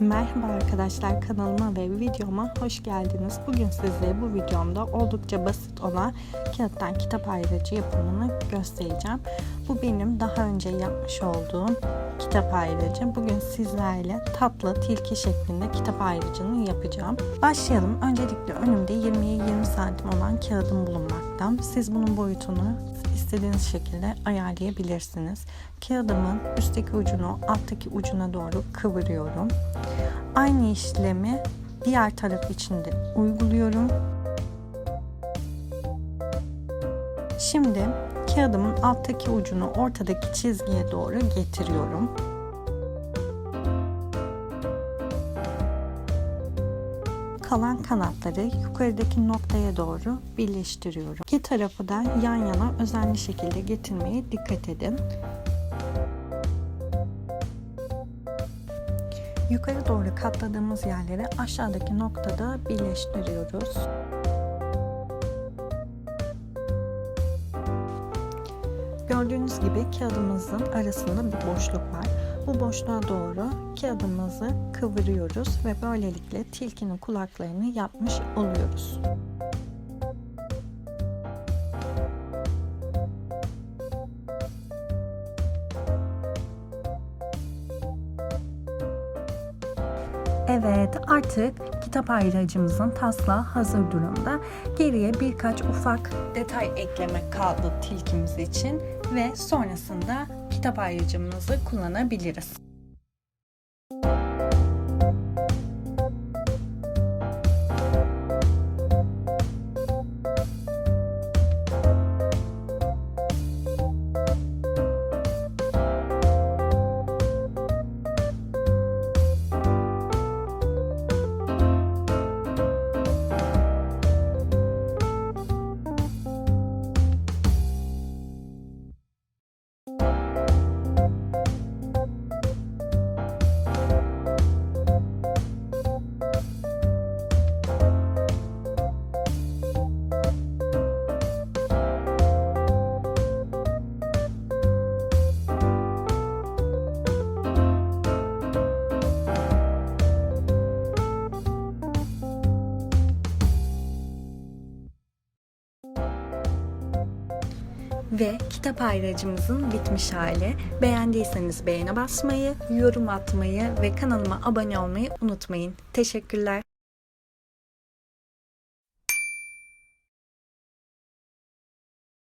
Merhaba arkadaşlar kanalıma ve videoma hoş geldiniz. Bugün size bu videomda oldukça basit olan kağıttan kitap ayrıcı yapımını göstereceğim. Bu benim daha önce yapmış olduğum kitap ayrıcı. Bugün sizlerle tatlı tilki şeklinde kitap ayrıcını yapacağım. Başlayalım. Öncelikle önümde 20'ye 20 santim olan kağıdım bulunmakta. Siz bunun boyutunu istediğiniz şekilde ayarlayabilirsiniz. Kağıdımın üstteki ucunu alttaki ucuna doğru kıvırıyorum. Aynı işlemi diğer taraf için de uyguluyorum. Şimdi kağıdımın alttaki ucunu ortadaki çizgiye doğru getiriyorum. kalan kanatları yukarıdaki noktaya doğru birleştiriyorum. İki tarafı da yan yana özenli şekilde getirmeye dikkat edin. Yukarı doğru katladığımız yerleri aşağıdaki noktada birleştiriyoruz. Gördüğünüz gibi kağıdımızın arasında bir boşluk var. Bu boşluğa doğru kağıdımızı kıvırıyoruz ve böylelikle tilkinin kulaklarını yapmış oluyoruz. Evet artık kitap ayracımızın taslağı hazır durumda. Geriye birkaç ufak detay eklemek kaldı tilkimiz için ve sonrasında kitap ayrıcımızı kullanabiliriz. Ve kitap ayracımızın bitmiş hali. Beğendiyseniz beğene basmayı, yorum atmayı ve kanalıma abone olmayı unutmayın. Teşekkürler.